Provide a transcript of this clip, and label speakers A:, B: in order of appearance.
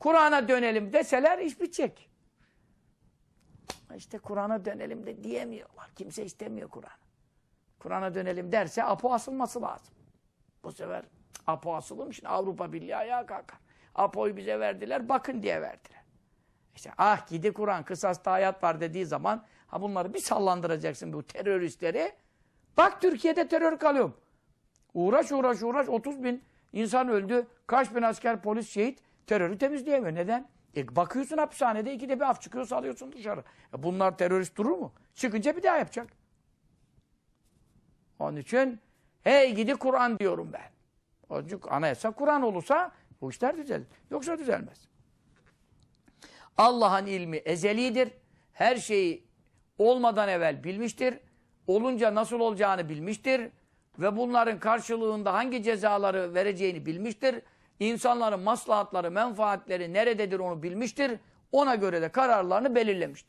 A: Kur'an'a dönelim deseler iş bitecek. İşte Kur'an'a dönelim de diyemiyorlar. Kimse istemiyor Kur'an'ı. Kur'an'a dönelim derse Apo asılması lazım. Bu sefer Apo asılım şimdi Avrupa Birliği ayağa kalkar. Apo'yu bize verdiler, bakın diye verdiler. İşte ah gidi Kur'an, kısasta hayat var dediği zaman ha bunları bir sallandıracaksın bu teröristleri. Bak Türkiye'de terör kalıyorum. Uğraş uğraş uğraş 30 bin insan öldü. Kaç bin asker polis şehit terörü temizleyemiyor. Neden? E bakıyorsun hapishanede ikide bir af çıkıyor salıyorsun dışarı. E bunlar terörist durur mu? Çıkınca bir daha yapacak. Onun için hey gidi Kur'an diyorum ben. Onun için anayasa Kur'an olursa bu işler düzelir. Yoksa düzelmez. Allah'ın ilmi ezelidir. Her şeyi olmadan evvel bilmiştir. Olunca nasıl olacağını bilmiştir. Ve bunların karşılığında hangi cezaları vereceğini bilmiştir. İnsanların maslahatları, menfaatleri nerededir onu bilmiştir. Ona göre de kararlarını belirlemiştir.